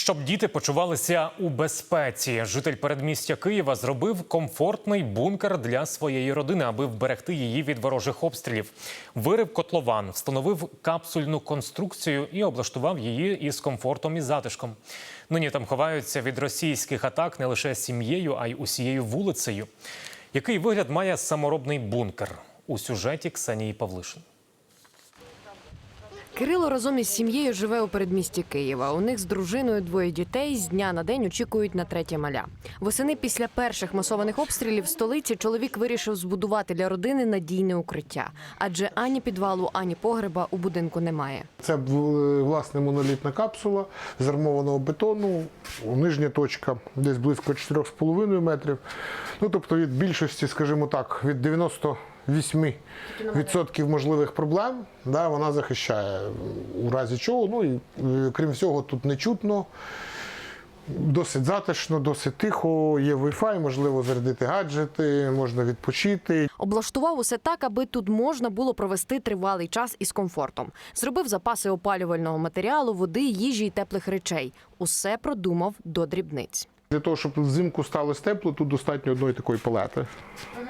Щоб діти почувалися у безпеці, житель передмістя Києва зробив комфортний бункер для своєї родини, аби вберегти її від ворожих обстрілів. Вирив котлован, встановив капсульну конструкцію і облаштував її із комфортом і затишком. Нині там ховаються від російських атак не лише сім'єю, а й усією вулицею. Який вигляд має саморобний бункер у сюжеті Ксенії Павлишин? Кирило разом із сім'єю живе у передмісті Києва. У них з дружиною двоє дітей з дня на день очікують на третє маля. Восени після перших масованих обстрілів в столиці чоловік вирішив збудувати для родини надійне укриття, адже ані підвалу, ані погреба у будинку немає. Це в- власне монолітна капсула з армованого бетону. Нижня точка десь близько 4,5 метрів. Ну тобто від більшості, скажімо так, від 98% можливих проблем да, вона захищає. У разі чого, ну і е, крім всього, тут не чутно. Досить затишно, досить тихо, є Wi-Fi, можливо зарядити гаджети, можна відпочити. Облаштував усе так, аби тут можна було провести тривалий час із комфортом. Зробив запаси опалювального матеріалу, води, їжі і теплих речей. Усе продумав до дрібниць. Для того, щоб взимку сталося тепло, тут достатньо одної такої палети.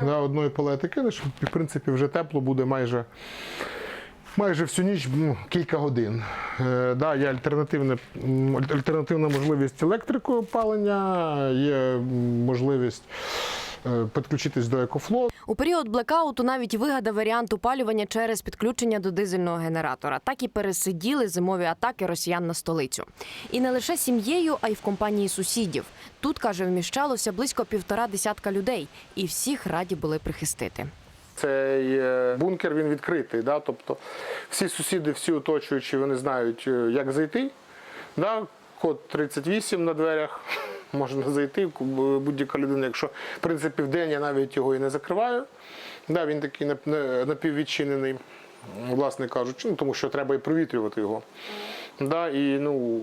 Да, одної палети кинеш, і в принципі вже тепло буде майже, майже всю ніч ну, кілька годин. Е, да, є альтернативне, альтернативна можливість електрикою опалення, є можливість підключитись до екофло. У період блекауту навіть вигадав варіант опалювання через підключення до дизельного генератора. Так і пересиділи зимові атаки росіян на столицю. І не лише сім'єю, а й в компанії сусідів. Тут каже, вміщалося близько півтора десятка людей, і всіх раді були прихистити. Цей е, бункер він відкритий. Да? Тобто всі сусіди, всі оточуючі, вони знають, е, як зайти. Да? Код 38 на дверях. Можна зайти, будь-яка людина, якщо в принципі в день я навіть його і не закриваю. Да, він такий нап- напіввідчинений, власне кажучи, ну, тому що треба і провітрювати його. Да, і, ну,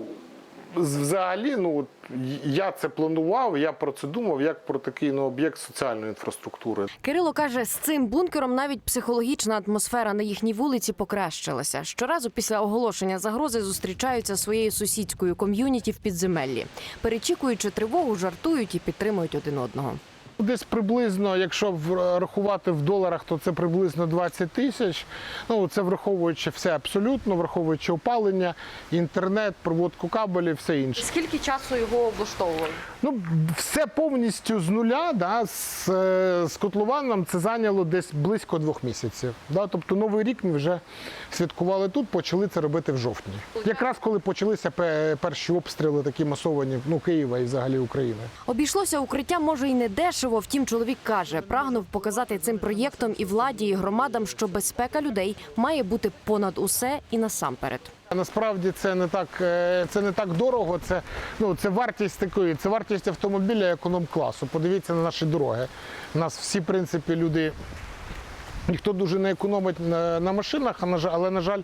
взагалі, ну, я це планував, я про це думав, як про такий ну, об'єкт соціальної інфраструктури. Кирило каже, з цим бункером навіть психологічна атмосфера на їхній вулиці покращилася. Щоразу після оголошення загрози зустрічаються своєю сусідською ком'юніті в підземеллі. Перечікуючи тривогу, жартують і підтримують один одного. Десь приблизно, якщо рахувати в доларах, то це приблизно 20 тисяч. Ну це враховуючи все абсолютно, враховуючи опалення, інтернет, проводку кабелів, все інше. Скільки часу його облаштовували? Ну все повністю з нуля, да, з, е, з котлованом це зайняло десь близько двох місяців. Да, тобто новий рік ми вже святкували тут, почали це робити в жовтні. Якраз коли почалися перші обстріли, такі масовані ну, Києва і взагалі України. Обійшлося укриття може й не дешево. Втім, чоловік каже, прагнув показати цим проєктом і владі, і громадам, що безпека людей має бути понад усе і насамперед. Насправді це не так, е, це не так дорого. Це ну це вартість такої, це вартість автомобіля економ-класу. Подивіться на наші дороги. У нас всі в принципі люди. Ніхто дуже не економить на, на машинах, але на жаль.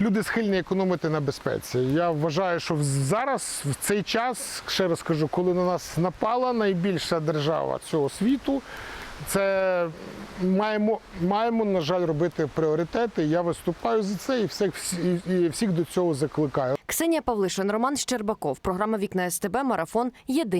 Люди схильні економити на безпеці. Я вважаю, що зараз, в цей час, ще раз кажу, коли на нас напала найбільша держава цього світу, це маємо, маємо, на жаль, робити пріоритети. Я виступаю за це і всіх, і всіх до цього закликаю. Ксенія Павлишин, Роман Щербаков. Програма Вікна СТБ. Марафон. Єдині.